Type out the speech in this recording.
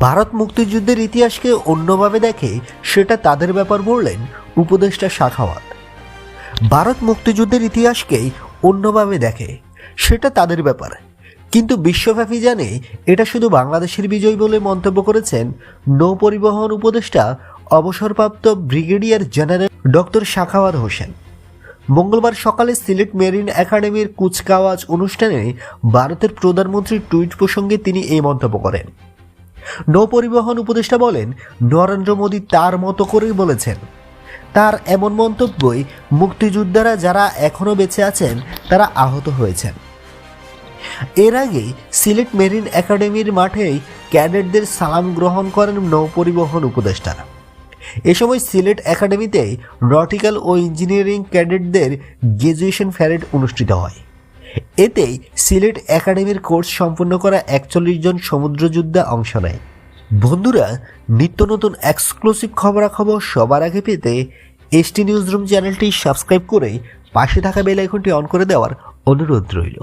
ভারত মুক্তিযুদ্ধের ইতিহাসকে অন্যভাবে দেখে সেটা তাদের ব্যাপার বললেন উপদেষ্টা শাখাওয়াত। ভারত মুক্তিযুদ্ধের ইতিহাসকেই অন্যভাবে দেখে, সেটা তাদের ব্যাপার। কিন্তু বিশ্বব্যাপী জানে এটা শুধু বাংলাদেশের বিজয় বলে মন্তব্য করেছেন নৌ পরিবহন উপদেষ্টা, অবসরপ্রাপ্ত brigadier general doctor Shakhawat Hossain. মঙ্গলবার সকালে সিলেট মেরিন একাডেমির কুচকাওয়াজ অনুষ্ঠানে ভারতের প্রধানমন্ত্রীর টুইট প্রসঙ্গে তিনি এই মন্তব্য করেন। নৌ পরিবহন উপদেষ্টা বলেন, নরেন্দ্র মোদী তার মতো করেই বলেছেন। তার এমন মন্তব্যই মুক্তিযোদ্ধারা যারা এখনও বেঁচে আছেন, তারা আহত হয়েছেন। এর আগে সিলেট মেরিন একাডেমির মাঠেই ক্যাডেটদের সালাম গ্রহণ করেন নৌপরিবহন উপদেষ্টারা। এ সময় সিলেট একাডেমিতে নটিক্যাল ও ইঞ্জিনিয়ারিং ক্যাডেটদের গ্র্যাজুয়েশন ফ্যারেড অনুষ্ঠিত হয়। এতেই সিলেট একাডেমির কোর্স সম্পন্ন করা একচল্লিশ জন সমুদ্রযোদ্ধা অংশ নেয়। বন্ধুরা, নিত্য নতুন এক্সক্লুসিভ খবরাখবর সবার আগে পেতে এসটি নিউজ রুম চ্যানেলটি সাবস্ক্রাইব করে পাশে থাকা বেল আইকনটি অন করে দেওয়ার অনুরোধ রইল।